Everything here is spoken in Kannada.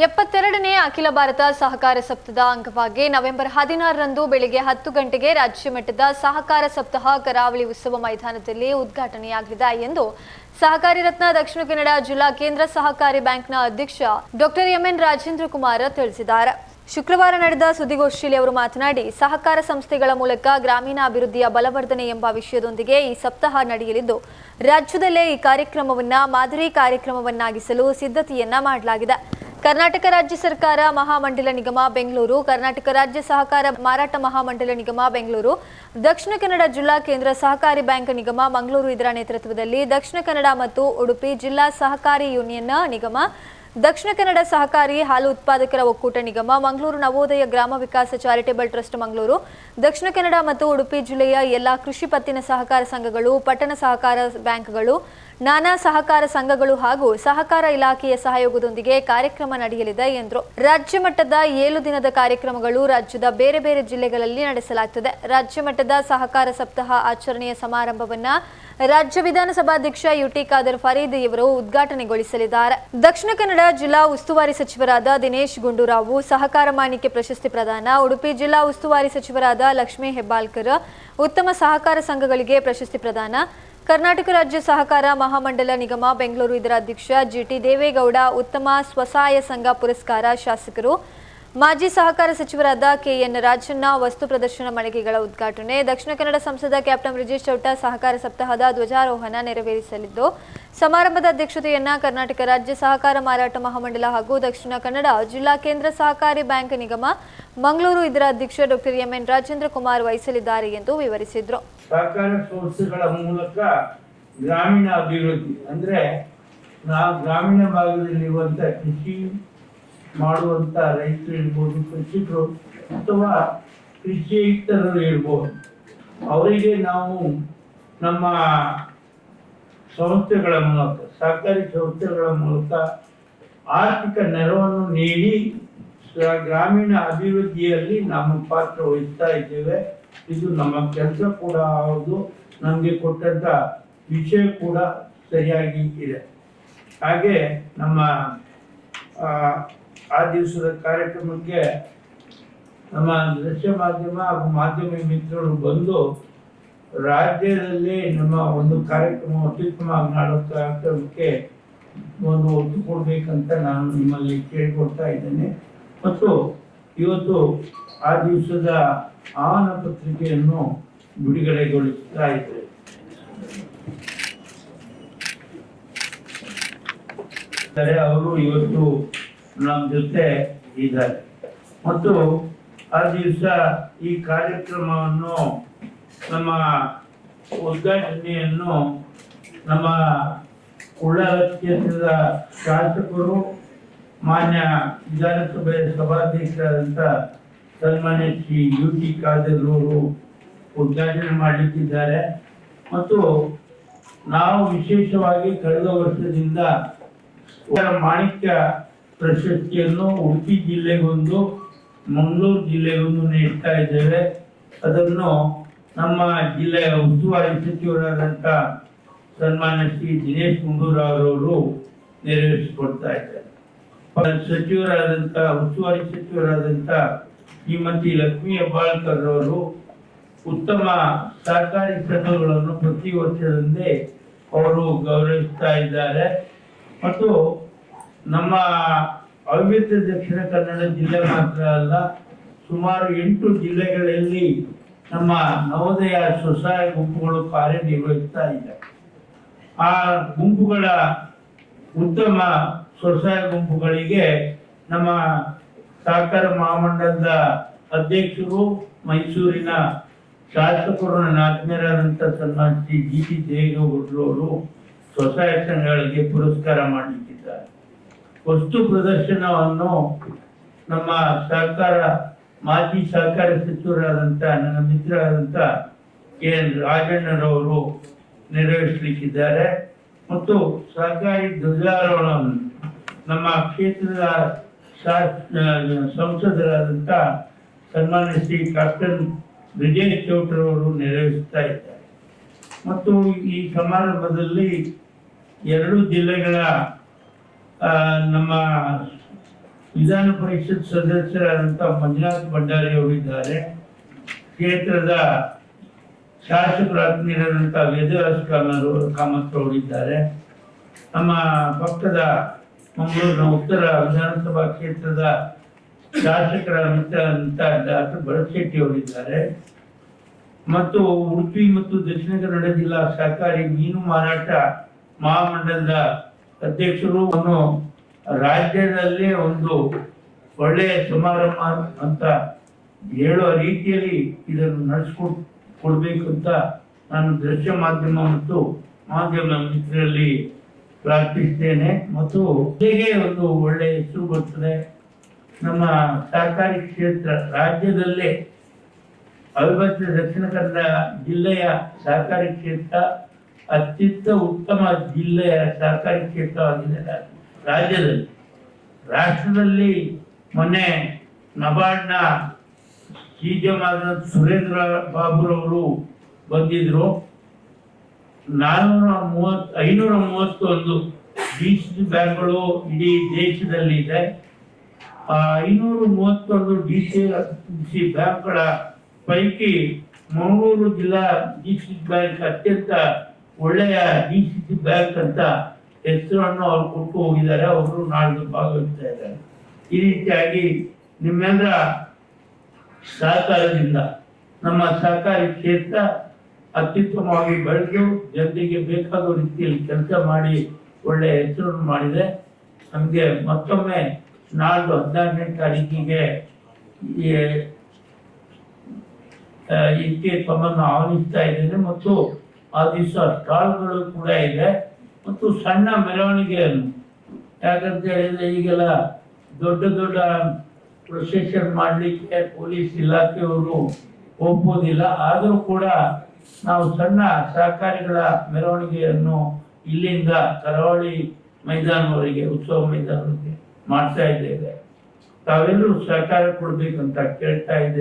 ಎಪ್ಪತ್ತೆರಡನೇ ಅಖಿಲ ಭಾರತ ಸಹಕಾರ ಸಪ್ತದ ಅಂಗವಾಗಿ ನವೆಂಬರ್ ಹದಿನಾರರಂದು ಬೆಳಿಗ್ಗೆ ಹತ್ತು ಗಂಟೆಗೆ ರಾಜ್ಯ ಮಟ್ಟದ ಸಹಕಾರ ಸಪ್ತಾಹ ಕರಾವಳಿ ಉತ್ಸವ ಮೈದಾನದಲ್ಲಿ ಉದ್ಘಾಟನೆಯಾಗಲಿದೆ ಎಂದು ಸಹಕಾರಿ ರತ್ನ ದಕ್ಷಿಣ ಕನ್ನಡ ಜಿಲ್ಲಾ ಕೇಂದ್ರ ಸಹಕಾರಿ ಬ್ಯಾಂಕ್ನ ಅಧ್ಯಕ್ಷ ಡಾಕ್ಟರ್ ಎಂಎನ್ ರಾಜೇಂದ್ರ ಕುಮಾರ್ ತಿಳಿಸಿದ್ದಾರೆ. ಶುಕ್ರವಾರ ನಡೆದ ಸುದ್ದಿಗೋಷ್ಠಿಯಲ್ಲಿ ಅವರು ಮಾತನಾಡಿ, ಸಹಕಾರ ಸಂಸ್ಥೆಗಳ ಮೂಲಕ ಗ್ರಾಮೀಣ ಅಭಿವೃದ್ಧಿಯ ಬಲವರ್ಧನೆ ಎಂಬ ವಿಷಯದೊಂದಿಗೆ ಈ ಸಪ್ತಾಹ ನಡೆಯಲಿದ್ದು, ರಾಜ್ಯದಲ್ಲೇ ಈ ಕಾರ್ಯಕ್ರಮವನ್ನು ಮಾದರಿ ಕಾರ್ಯಕ್ರಮವನ್ನಾಗಿಸಲು ಸಿದ್ಧತೆಯನ್ನ ಮಾಡಲಾಗಿದೆ. ಕರ್ನಾಟಕ ರಾಜ್ಯ ಸರ್ಕಾರ ಮಹಾಮಂಡಲ ನಿಗಮ ಬೆಂಗಳೂರು, ಕರ್ನಾಟಕ ರಾಜ್ಯ ಸಹಕಾರ ಮಾರಾಟ ಮಹಾಮಂಡಲ ನಿಗಮ ಬೆಂಗಳೂರು, ದಕ್ಷಿಣ ಕನ್ನಡ ಜಿಲ್ಲಾ ಕೇಂದ್ರ ಸಹಕಾರಿ ಬ್ಯಾಂಕ್ ನಿಗಮ ಮಂಗಳೂರು ಇದರ ನೇತೃತ್ವದಲ್ಲಿ ದಕ್ಷಿಣ ಕನ್ನಡ ಮತ್ತು ಉಡುಪಿ ಜಿಲ್ಲಾ ಸಹಕಾರಿ ಯೂನಿಯನ್ ನಿಗಮ, ದಕ್ಷಿಣ ಕನ್ನಡ ಸಹಕಾರಿ ಹಾಲು ಉತ್ಪಾದಕರ ಒಕ್ಕೂಟ ನಿಗಮ, ಮಂಗಳೂರು ನವೋದಯ ಗ್ರಾಮ ವಿಕಾಸ ಚಾರಿಟೇಬಲ್ ಟ್ರಸ್ಟ್ ಮಂಗಳೂರು, ದಕ್ಷಿಣ ಕನ್ನಡ ಮತ್ತು ಉಡುಪಿ ಜಿಲ್ಲೆಯ ಎಲ್ಲಾ ಕೃಷಿ ಪತ್ತಿನ ಸಹಕಾರ ಸಂಘಗಳು, ಪಟ್ಟಣ ಸಹಕಾರ ಬ್ಯಾಂಕ್ಗಳು ನಾನಾ ಸಹಕಾರ ಸಂಘಗಳು ಹಾಗೂ ಸಹಕಾರ ಇಲಾಖೆಯ ಸಹಯೋಗದೊಂದಿಗೆ ಕಾರ್ಯಕ್ರಮ ನಡೆಯಲಿದೆ ಎಂದರು. ರಾಜ್ಯ ಮಟ್ಟದ ಏಳು ದಿನದ ಕಾರ್ಯಕ್ರಮಗಳು ರಾಜ್ಯದ ಬೇರೆ ಬೇರೆ ಜಿಲ್ಲೆಗಳಲ್ಲಿ ನಡೆಸಲಾಗುತ್ತದೆ ರಾಜ್ಯ ಮಟ್ಟದ ಸಹಕಾರ ಸಪ್ತಾಹ ಆಚರಣೆಯ ಸಮಾರಂಭವನ್ನ ರಾಜ್ಯ ವಿಧಾನಸಭಾಧ್ಯಕ್ಷ ಯುಟಿ ಖಾದರ್ ಫರೀದ್ ಇವರು ಉದ್ಘಾಟನೆಗೊಳಿಸಲಿದ್ದಾರೆ. ದಕ್ಷಿಣ ಕನ್ನಡ ಜಿಲ್ಲಾ ಉಸ್ತುವಾರಿ ಸಚಿವರಾದ ದಿನೇಶ್ ಗುಂಡೂರಾವು, ಸಹಕಾರ ಮಾಣಿಕ್ಯ ಪ್ರಶಸ್ತಿ ಪ್ರದಾನ, ಉಡುಪಿ ಜಿಲ್ಲಾ ಉಸ್ತುವಾರಿ ಸಚಿವರಾದ ಲಕ್ಷ್ಮೀ ಹೆಬ್ಬಾಳ್ಕರ್, ಉತ್ತಮ ಸಹಕಾರ ಸಂಘಗಳಿಗೆ ಪ್ರಶಸ್ತಿ ಪ್ರದಾನ ಕರ್ನಾಟಕ ರಾಜ್ಯ ಸಹಕಾರ ಮಹಾಮಂಡಲ ನಿಗಮ ಬೆಂಗಳೂರು ಇದರ ಅಧ್ಯಕ್ಷ ಜಿಟಿ ದೇವೇಗೌಡ ಉತ್ತಮ ಸ್ವಸಹಾಯ ಸಂಘ ಪುರಸ್ಕಾರ ಶಾಸಕರು ಮಾಜಿ ಸಹಕಾರ ಸಚಿವರಾದ ಕೆಎನ್ ರಾಜಣ್ಣ ವಸ್ತು ಪ್ರದರ್ಶನ ಮಳಿಗೆಗಳ ಉದ್ಘಾಟನೆ. ದಕ್ಷಿಣ ಕನ್ನಡ ಸಂಸದ ಕ್ಯಾಪ್ಟನ್ ಬ್ರಿಜೇಶ್ ಚೌಟ ಸಹಕಾರ ಸಪ್ತಾಹದ ಧ್ವಜಾರೋಹಣ ನೆರವೇರಿಸಲಿದ್ದು, ಸಮಾರಂಭದ ಅಧ್ಯಕ್ಷತೆಯನ್ನ ಕರ್ನಾಟಕ ರಾಜ್ಯ ಸಹಕಾರ ಮಾರಾಟ ಮಹಾಮಂಡಲ ಹಾಗೂ ದಕ್ಷಿಣ ಕನ್ನಡ ಜಿಲ್ಲಾ ಕೇಂದ್ರ ಸಹಕಾರಿ ಬ್ಯಾಂಕ್ ನಿಗಮ ಮಂಗಳೂರು ಇದರ ಅಧ್ಯಕ್ಷ ಡಾಕ್ಟರ್ ಎಂಎನ್ ರಾಜೇಂದ್ರ ಕುಮಾರ್ ವಹಿಸಲಿದ್ದಾರೆ ಎಂದು ವಿವರಿಸಿದರು. ಸಹಕಾರ ಸಂಸ್ಥೆಗಳ ಮೂಲಕ ಗ್ರಾಮೀಣ ಅಭಿವೃದ್ಧಿ ಅಂದ್ರೆ ನಾವು ಗ್ರಾಮೀಣ ಭಾಗದಲ್ಲಿರುವಂತ ಕೃಷಿ ಮಾಡುವಂತ ರೈತರು ಇರ್ಬೋದು ಕೃಷಿಕರು ಅಥವಾ ಕೃಷಿಯುಕ್ತರು ಇರ್ಬೋದು ಅವರಿಗೆ ನಾವು ನಮ್ಮ ಸಂಸ್ಥೆಗಳ ಮೂಲಕ ಸಹಕಾರಿ ಸಂಸ್ಥೆಗಳ ಮೂಲಕ ಆರ್ಥಿಕ ನೆರವನ್ನು ನೀಡಿ ಗ್ರಾಮೀಣ ಅಭಿವೃದ್ಧಿಯಲ್ಲಿ ನಮ್ಮ ಪಾತ್ರ ವಹಿಸ್ತಾ ಇದ್ದೇವೆ. ಇದು ನಮ್ಮ ಕೆಲಸ ಕೂಡ ಹೌದು, ನಮಗೆ ಕೊಟ್ಟಂತ ವಿಷಯ ಕೂಡ ಸರಿಯಾಗಿ ಇದೆ. ಹಾಗೆ ನಮ್ಮ ಆ, ದಿವಸದ ಕಾರ್ಯಕ್ರಮಕ್ಕೆ ನಮ್ಮ ದೃಶ್ಯ ಮಾಧ್ಯಮ ಹಾಗೂ ಮಾಧ್ಯಮ ಮಿತ್ರರು ಬಂದು ರಾಜ್ಯದಲ್ಲಿ ನಮ್ಮ ಒಂದು ಕಾರ್ಯಕ್ರಮ ಅತ್ಯುತ್ತಮವಾಗಿ ಮಾಡೋ ಕಾರ್ಯಕ್ರಮಕ್ಕೆ ಒಂದು ಒತ್ತು ಕೊಡಬೇಕಂತ ನಾನು ನಿಮ್ಮಲ್ಲಿ ಕೇಳಿಕೊಡ್ತಾ ಇದ್ದೇನೆ. ಮತ್ತು ಇವತ್ತು ಆ ದಿವಸದ ಆಹ್ವಾನ ಪತ್ರಿಕೆಯನ್ನು ಬಿಡುಗಡೆಗೊಳಿಸ್ತಾ ಇದ್ದೇವೆ ಅವರು ಇವತ್ತು ನಮ್ಮ ಜೊತೆ ಇದ್ದಾರೆ. ಮತ್ತು ಆ ದಿವಸ ಈ ಕಾರ್ಯಕ್ರಮವನ್ನು ನಮ್ಮ ಉದ್ಘಾಟನೆಯನ್ನು ನಮ್ಮ ಉಳ್ಳಾಲ ಕ್ಷೇತ್ರದ ಶಾಸಕರು, ಮಾನ್ಯ ವಿಧಾನಸಭೆ ಸಭಾಧ್ಯಕ್ಷರಾದಂಥ ಸನ್ಮಾನ್ಯ ಶ್ರೀ ಯು ಟಿ ಖಾದರ್ ಉದ್ಘಾಟನೆ ಮಾಡಲಿಕ್ಕಿದ್ದಾರೆ ಮತ್ತು ನಾವು ವಿಶೇಷವಾಗಿ ಕಳೆದ ವರ್ಷದಿಂದ ಮಾಣಿಕ್ಯ ಪ್ರಶಸ್ತಿಯನ್ನು ಉಡುಪಿ ಜಿಲ್ಲೆಗೊಂದು, ಮಂಗಳೂರು ಜಿಲ್ಲೆಗೊಂದು ನೀಡ್ತಾ ಇದ್ದೇವೆ. ಅದನ್ನು ನಮ್ಮ ಜಿಲ್ಲೆಯ ಉಸ್ತುವಾರಿ ಸಚಿವರಾದಂಥ ಸನ್ಮಾನ ಶ್ರೀ ದಿನೇಶ್ ಗುಂಡೂರಾವ್ರವರು ನೆರವೇರಿಸಿಕೊಡ್ತಾ ಇದ್ದಾರೆ. ಸಚಿವರಾದಂಥ, ಉಸ್ತುವಾರಿ ಸಚಿವರಾದಂಥ ಶ್ರೀಮತಿ ಲಕ್ಷ್ಮೀ ಹೆಬ್ಬಾಳ್ಕರ್ ಅವರು ಉತ್ತಮ ಸಹಕಾರಿ ಸಂಘಗಳನ್ನು ಪ್ರತಿ ವರ್ಷದಂತೆ ಅವರು ಗೌರವಿಸ್ತಾ ಇದ್ದಾರೆ. ಮತ್ತು ನಮ್ಮ ಅವಿಭಕ್ತ ದಕ್ಷಿಣ ಕನ್ನಡ ಜಿಲ್ಲೆ ಮಾತ್ರ ಅಲ್ಲ, ಸುಮಾರು ಎಂಟು ಜಿಲ್ಲೆಗಳಲ್ಲಿ ನಮ್ಮ ನವೋದಯ ಸ್ವಸಹಾಯ ಗುಂಪುಗಳು ಕಾರ್ಯನಿರ್ವಹಿಸ್ತಾ ಇದೆ. ಆ ಗುಂಪುಗಳ ಉತ್ತಮ ಸ್ವಸಹಾಯ ಗುಂಪುಗಳಿಗೆ ನಮ್ಮ ಸಹಕಾರ ಮಹಾಮಂಡಲದ ಅಧ್ಯಕ್ಷರು, ಮೈಸೂರಿನ ಶಾಸಕರು, ನನ್ನ ಆತ್ಮೀಯರಾದಂಥ ಸನ್ಮಾನ ಶ್ರೀ ಜಿ ಟಿ ದೇವೇಗೌಡರು ಸ್ವಸಹಾಯ ಸಂಘಗಳಿಗೆ ಪುರಸ್ಕಾರ ಮಾಡಲಿಕ್ಕಿದ್ದಾರೆ ವಸ್ತು ಪ್ರದರ್ಶನವನ್ನು ನಮ್ಮ ಸಹಕಾರ, ಮಾಜಿ ಸಹಕಾರ ಸಚಿವರಾದಂಥ, ನನ್ನ ಮಿತ್ರರಾದಂಥ ಕೆ ಎನ್ ರಾಜಣ್ಣರವರು ನೆರವೇರಿಸಲಿಕ್ಕಿದ್ದಾರೆ. ಮತ್ತು ಸಹಕಾರಿ ಧ್ವಜಾರೋಹಣವನ್ನು ನಮ್ಮ ಕ್ಷೇತ್ರದ ಸಂಸದರಾದಂಥ ಸನ್ಮಾನ್ಯ ಶ್ರೀ ಕ್ಯಾಪ್ಟನ್ ವಿಜಯ್ ಚೌಟ್ರವರು ನೆರವೇರಿಸ್ತಾ ಇದ್ದಾರೆ. ಮತ್ತು ಈ ಸಮಾರಂಭದಲ್ಲಿ ಎರಡು ಜಿಲ್ಲೆಗಳ ನಮ್ಮ ವಿಧಾನ ಪರಿಷತ್ ಸದಸ್ಯರಾದಂಥ ಮಂಜುನಾಥ್ ಭಂಡಾರಿ ಅವರಿದ್ದಾರೆ. ಕ್ಷೇತ್ರದ ಶಾಸಕರಾತ್ಮೀಯರಾದಂಥ ವೇದವ್ಯಾಸ ಕಾಮರು ಕಾಮತ್ ಅವರಿದ್ದಾರೆ. ನಮ್ಮ ಪಕ್ಕದ ಮಂಗಳೂರಿನ ಉತ್ತರ ವಿಧಾನಸಭಾ ಕ್ಷೇತ್ರದ ಶಾಸಕರಾದಂಥ ಡಾಕ್ಟರ್ ಭರತ್ ಶೆಟ್ಟಿ ಅವರಿದ್ದಾರೆ. ಮತ್ತು ಉಡುಪಿ ಮತ್ತು ದಕ್ಷಿಣ ಕನ್ನಡ ಜಿಲ್ಲಾ ಸಹಕಾರಿ ಮೀನು ಮಾರಾಟ ಮಹಾಮಂಡಲದ ಅಧ್ಯಕ್ಷರು ರಾಜ್ಯದಲ್ಲೇ ಒಂದು ಒಳ್ಳೆಯ ಸಮಾರಂಭ ಅಂತ ಹೇಳೋ ರೀತಿಯಲ್ಲಿ ಇದನ್ನು ನಡೆಸ್ಕೊಡ್, ಕೊಡ್ಬೇಕು ಅಂತ ನಾನು ದೃಶ್ಯ ಮಾಧ್ಯಮ ಮತ್ತು ಮಾಧ್ಯಮ ಮಿತ್ರರಲ್ಲಿ ಪ್ರಾರ್ಥಿಸ್ತೇನೆ. ಮತ್ತು ಹೇಗೆ ಒಂದು ಒಳ್ಳೆಯ ಹೆಸರು ಬರ್ತದೆ. ನಮ್ಮ ಸರ್ಕಾರಿ ಕ್ಷೇತ್ರ, ರಾಜ್ಯದಲ್ಲೇ ಅವಿಭಕ್ತ ದಕ್ಷಿಣ ಕನ್ನಡ ಜಿಲ್ಲೆಯ ಸರ್ಕಾರಿ ಕ್ಷೇತ್ರ ಅತ್ಯಂತ ಉತ್ತಮ ಜಿಲ್ಲೆಯ ಸಹಕಾರಿ ಕ್ಷೇತ್ರವಾಗಿದೆ. ರಾಜ್ಯದಲ್ಲಿ, ರಾಷ್ಟ್ರದಲ್ಲಿ ಮೊನ್ನೆ ನಬಾರ್ಡ್ನ ಸಿಜಮಾದ ಸುರೇಂದ್ರ ಬಾಬುರವರು ಬಂದಿದ್ರು. ನಾನ್ನೂರ ಮೂವತ್ ಐನೂರ ಮೂವತ್ತೊಂದು ಡಿ ಬ್ಯಾಂಕ್ಗಳು ಇಡೀ ದೇಶದಲ್ಲಿ ಇದೆ ಆ ಐನೂರ ಮೂವತ್ತೊಂದು ಡಿ ಸಿ ಬ್ಯಾಂಕ್ಗಳ ಪೈಕಿ ಮಂಗಳೂರು ಜಿಲ್ಲಾ ಡಿ ಸಿ ಬ್ಯಾಂಕ್ ಅತ್ಯಂತ ಒಳ್ಳೆಯ ಡಿ ಸಿ ಸಿ ಬ್ಯಾಂಕ್ ಅಂತ ಹೆಸರನ್ನು ಅವ್ರು ಕೊಟ್ಟು ಹೋಗಿದ್ದಾರೆ. ಅವರು ನಾಳೆ ಭಾಗವಹಿಸ್ತಾ ಇದ್ದಾರೆ. ಈ ರೀತಿಯಾಗಿ ನಿಮ್ಮೆಲ್ಲರ ಸಹಕಾರದಿಂದ ನಮ್ಮ ಸಹಕಾರಿ ಕ್ಷೇತ್ರ ಅತ್ಯುತ್ತಮವಾಗಿ ಬೆಳೆದು ಜನರಿಗೆ ಬೇಕಾದ ರೀತಿಯಲ್ಲಿ ಕೆಲಸ ಮಾಡಿ ಒಳ್ಳೆಯ ಹೆಸರನ್ನು ಮಾಡಿದೆ. ನಮಗೆ ಮತ್ತೊಮ್ಮೆ ನಾಳ್ದು ಹದಿನಾರನೇ ತಾರೀಕಿಗೆ ಇದಕ್ಕೆ ತಮ್ಮನ್ನು ಆಹ್ವಾನಿಸ್ತಾ ಇದ್ದೇನೆ. ಮತ್ತು ಆ ದಿವಸ ಸ್ಟಾಲ್ಗಳು ಕೂಡ ಇದೆ. ಮತ್ತು ಸಣ್ಣ ಮೆರವಣಿಗೆಯನ್ನು. ಯಾಕಂತ ಹೇಳಿದ್ರೆ ಈಗೆಲ್ಲ ದೊಡ್ಡ ದೊಡ್ಡ ಪ್ರೊಸೆಷನ್ ಮಾಡಲಿಕ್ಕೆ ಪೊಲೀಸ್ ಇಲಾಖೆಯವರು ಒಪ್ಪೋದಿಲ್ಲ. ಆದರೂ ಕೂಡ ನಾವು ಸಣ್ಣ ಸಹಕಾರಿಗಳ ಮೆರವಣಿಗೆಯನ್ನು ಇಲ್ಲಿಂದ ಕರಾವಳಿ ಮೈದಾನವರೆಗೆ, ಉತ್ಸವ ಮೈದಾನಕ್ಕೆ ಮಾಡ್ತಾ ಇದ್ದೇವೆ. ತಾವೆಲ್ಲರೂ ಸಹಕಾರ ಕೊಡ್ಬೇಕಂತ ಕೇಳ್ತಾ ಇದ್ದೇನೆ